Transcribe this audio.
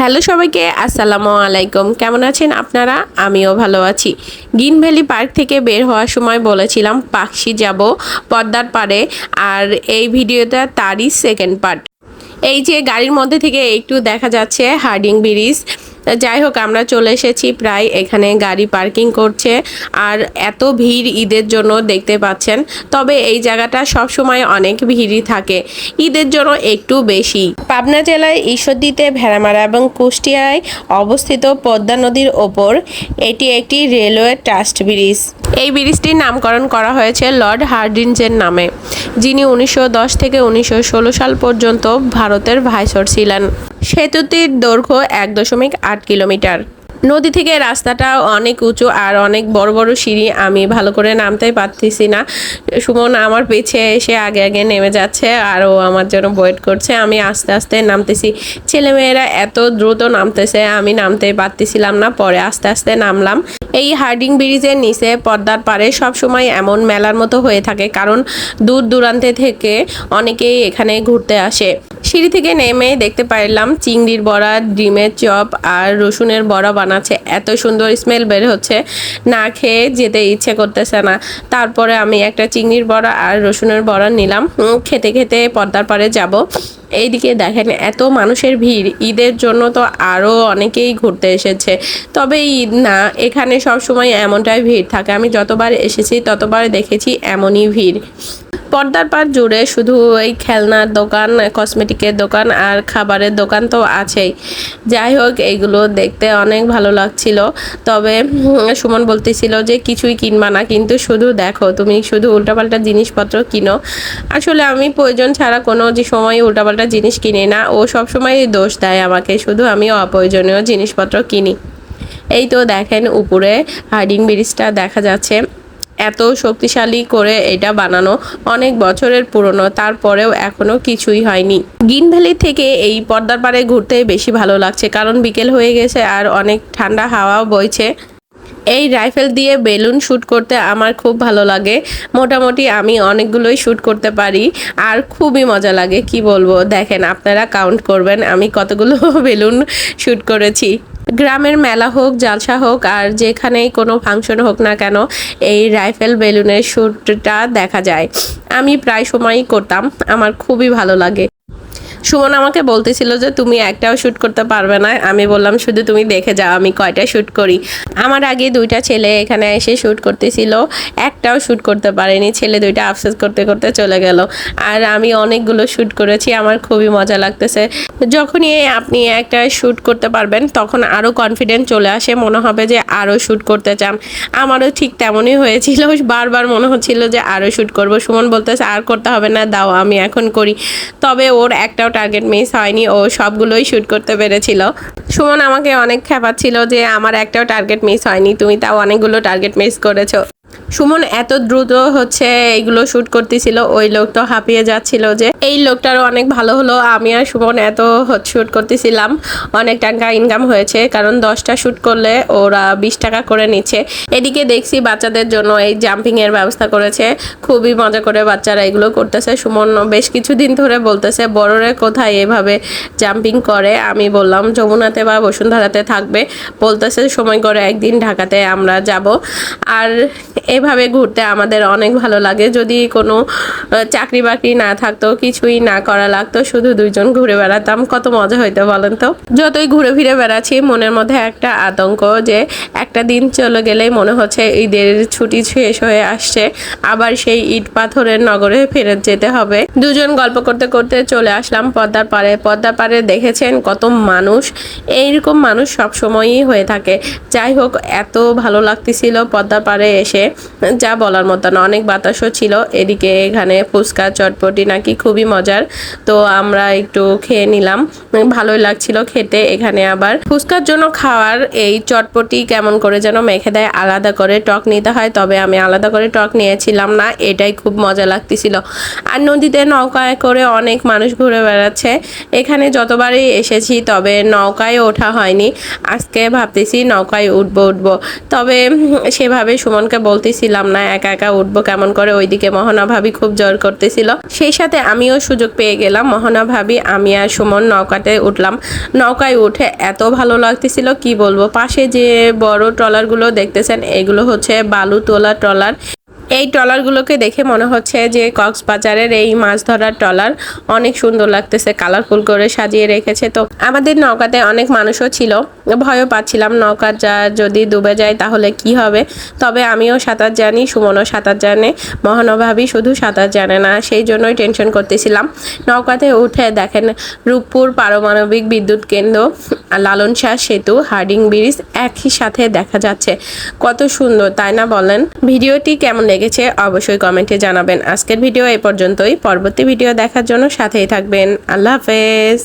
Hello সবাইকে, আসসালামু আলাইকুম। কেমন আছেন আপনারা? আমিও ভালো আছি। গ্রিন ভ্যালি পার্ক থেকে বের হওয়ার সময় বলেছিলাম পাকশি যাব পদ্মার পাড়ে। আর এই ভিডিওটা তারই সেকেন্ড পার্ট এই যে গাড়ির মধ্যে থেকে একটু দেখা যাচ্ছে হার্ডিং ব্রিজ। যাই হোক, আমরা চলে এসেছি প্রায় এখানে গাড়ি পার্কিং করছে আর এত ভিড় ঈদের জন্য দেখতে পাচ্ছেন। তবে এই জায়গাটা সব সময় অনেক ভিড়ই থাকে, ঈদের জন্য একটু বেশি। পাবনা জেলায় ঈশ্বরদীতে ভেড়ামারা এবং কুষ্টিয়ায় অবস্থিত পদ্মা নদীর ওপর এটি একটি রেলওয়ে ট্রাস্ট ব্রিজ। এই ব্রিজটির নামকরণ করা হয়েছে লর্ড হার্ডিঞ্জের নামে, যিনি উনিশশো দশ থেকে উনিশশো ষোলো সাল পর্যন্ত ভারতের ভাইসর ছিলেন। সেতুটির দৈর্ঘ্য এক দশমিক আট কিলোমিটার নদী থেকে রাস্তাটা অনেক উঁচু আর অনেক বড় বড় সিঁড়ি, আমি ভালো করে নামতেই পারতেছি না। সুমন আমার পিছে এসে আগে আগে নেমে যাচ্ছে আর ও আমার জন্য ওয়েট করছে। আমি আস্তে আস্তে নামতেছি। ছেলেমেয়েরা এত দ্রুত নামতেছে, আমি নামতে পারতেছিলাম না, পরে আস্তে আস্তে নামলাম। এই হার্ডিং ব্রিজের নিচে পদ্মার পারে সব সময় এমন মেলার মতো হয়ে থাকে, কারণ দূর দূরান্তে থেকে অনেকেই এখানে ঘুরতে আসে। সিঁড়ি থেকে নেমে দেখতে পারলাম চিংড়ির বড়া, ডিমের চপ আর রসুনের বড়া বানাচ্ছে এত সুন্দর স্মেল বের হচ্ছে। না খেয়ে যেতে ইচ্ছে করতেছে না। তারপরে আমি একটা চিংড়ির বড়া আর রসুনের বড়া নিলাম। খেতে খেতে পর্দার পারে যাব। এইদিকে দেখেন, এত মানুষের ভিড়, ঈদের জন্য তো আরও অনেকেই ঘুরতে এসেছে। তবে ঈদ না, এখানে সব সময় এমনটাই ভিড় থাকে। আমি যতবার এসেছি, ততবার দেখেছি এমনই ভিড়। পর্দার পার জুড়ে শুধু এই খেলনার দোকান, কসমেটিকের দোকান আর খাবারের দোকান তো আছেই। যাই হোক এইগুলো দেখতে অনেক ভালো লাগছিল। তবে সুমন বলতেছিল যে কিছুই কিনবা না, কিন্তু শুধু দেখো, তুমি শুধু উল্টাপাল্টা জিনিসপত্র কিনো। আসলে আমি প্রয়োজন ছাড়া কোনো যে সময় উল্টাপাল্টা জিনিস কিনি না। ও সব সময় দোষ দেয় আমাকে, শুধু আমি অপ্রয়োজনীয় জিনিসপত্র কিনি। এই তো দেখেন উপরে হার্ডিং ব্রিজটা দেখা যাচ্ছে। এত শক্তিশালী করে এটা বানানো অনেক বছরের পুরনো, তারপরেও এখনও কিছুই হয়নি। গ্রিন ভ্যালি থেকে এই পর্দার পাড়ে ঘুরতে বেশি ভালো লাগছে, কারণ বিকেল হয়ে গেছে আর অনেক ঠান্ডা হাওয়াও বইছে। এই রাইফেল দিয়ে বেলুন শ্যুট করতে আমার খুব ভালো লাগে। মোটামুটি আমি অনেকগুলোই শ্যুট করতে পারি। আর খুবই মজা লাগে, কি বলব? দেখেন, আপনারা কাউন্ট করবেন, আমি কতগুলো বেলুন শ্যুট করেছি। গ্রামের মেলা হোক, জালসা হোক, আর যেখানেই কোনো ফাংশন হোক না কেন, এই রাইফেল বেলুনের শ্যুটটা দেখা যায়। আমি প্রায় সময়ই করতাম, আমার খুবই ভালো লাগে। সুমন আমাকে বলতেছিল যে তুমি একটাও শ্যুট করতে পারবে না। আমি বললাম, শুধু তুমি দেখে যাও, আমি কয়টা শ্যুট করি? আমার আগে দুইটা ছেলে এখানে এসে শ্যুট করতেছিল, একটাও শ্যুট করতে পারেনি। ছেলে দুইটা আফসোস করতে করতে চলে গেল। আর আমি অনেকগুলো শ্যুট করেছি, আমার খুবই মজা লাগতেছে। যখনই আপনি একটা শ্যুট করতে পারবেন, তখন আরও কনফিডেন্ট চলে আসে, মনে হবে যে আরও শ্যুট করতে চান। আমারও ঠিক তেমনই হয়েছিল, বারবার মনে হচ্ছিল যে আরও শ্যুট করব। সুমন বলতেছে, আর করতে হবে না, দাও, আমি এখন করি। তবে ওর একটাও টার্গেট মিস হয়নি, ও সবগুলোই শ্যুট করতে পেরেছিল। সুমন আমাকে অনেক খেপাচ্ছিল যে আমার একটাও টার্গেট মিস হয়নি, তুমি তাও অনেকগুলো টার্গেট মিস করেছ। সুমন এত দ্রুত হচ্ছে এইগুলো শ্যুট করতেছিল, ওই লোক তো হাঁপিয়ে যাচ্ছিল যে, এই লোকটারও অনেক ভালো হলো, আমি আর সুমন এত শ্যুট করতেছিলাম, অনেক টাকা ইনকাম হয়েছে, কারণ দশটা শ্যুট করলে ওরা বিশ টাকা করে নিচ্ছে। এদিকে দেখছি বাচ্চাদের জন্য এই জাম্পিং এর ব্যবস্থা করেছে, খুবই মজা করে বাচ্চারা এগুলো করতেছে। সুমন বেশ কিছুদিন ধরে বলতেছে, বড়রে কোথায় এভাবে জাম্পিং করে? আমি বললাম, যমুনাতে বা বসুন্ধরাতে থাকবে। বলতেছে, সময় করে একদিন ঢাকাতে আমরা যাব। আর এভাবে ঘুরতে আমাদের অনেক ভালো লাগে। যদি কোনো চাকরি বাকরি না থাকতো, কিছুই না করা লাগতো, শুধু দুইজন ঘুরে বেড়াতাম, কত মজা হইতো বলেন তো? যতই ঘুরে ফিরে বেড়াচ্ছি, মনের মধ্যে একটা আতঙ্ক যে একটা দিন চলে গেলেই মনে হচ্ছে ঈদের ছুটি শেষ হয়ে আসছে, আবার সেই ইট পাথরের নগরে ফেরত যেতে হবে। দুজন গল্প করতে করতে চলে আসলাম পদ্মার পাড়ে। পদ্মার পাড়ে দেখেছেন কত মানুষ। এইরকম মানুষ সব সময়ই হয়ে থাকে। যাই হোক, এত ভালো লাগতেছিল পদ্মার পাড়ে এসে। যা বলার মতো না অনেক বাতাসও ছিল। এদিকে এখানে ফুচকা, চটপটি নাকি খুবই মজার। তো আমরা একটু খেয়ে নিলাম। ভালোই লাগছিল খেতে। এখানে আবার ফুচকার জন্য খাওয়ার এই চটপটি কেমন করে যেন মেখে দেয়, আলাদা করে টক নিতে হয়। তবে আমি আলাদা করে টক নিয়েছিলাম না, এটাই খুব মজা লাগতেছিল। আর নদীতে নৌকায় করে অনেক মানুষ ঘুরে বেড়াচ্ছে। এখানে যতবারই এসেছি, তবে নৌকায় ওঠা হয়নি। আজকে ভাবতেছি নৌকায় উঠবো উঠবো। তবে সেভাবে সুমনকে বলতেছি পারতেছিলাম না, একা একা উঠবো কেমন করে? ওইদিকে মোহনা ভাবি খুব জোর করতেছিল। সেই সাথে আমিও সুযোগ পেয়ে গেলাম। মহনা ভাবি, আমি আর সুমন নৌকাতে উঠলাম। নৌকায় উঠে এত ভালো লাগতেছিল, কি বলব? পাশে যে বড় ট্রলারগুলো দেখতেছেন, এগুলো হচ্ছে বালু তোলা ট্রলার। এই ট্রলারগুলোকে দেখে মনে হচ্ছে যে কক্সবাজারের এই মাছ ধরার ট্রলার অনেক সুন্দর লাগতেছে, কালারফুল করে সাজিয়ে রেখেছে। তো আমাদের নৌকাতে অনেক মানুষও ছিল, ভয়ও পাচ্ছিলাম নৌকা যা যদি ডুবে যায় তাহলে কি হবে? তবে আমিও সাঁতার জানি, সুমনও সাঁতার জানে মহানভাবী শুধু সাঁতার জানে না, সেই জন্যই টেনশন করতেছিলাম। নৌকাতে উঠে দেখেন রূপপুর পারমাণবিক বিদ্যুৎ কেন্দ্র, লালন শাহ সেতু, হার্ডিং ব্রিজ একই সাথে দেখা যাচ্ছে। কত সুন্দর, তাই না বলেন? ভিডিওটি কেমন লেগেছে, অবশ্যই কমেন্টে জানাবেন। আজকের ভিডিও এ পর্যন্তই। পরবর্তী ভিডিও দেখার জন্য সাথেই থাকবেন। আল্লাহ হাফেজ।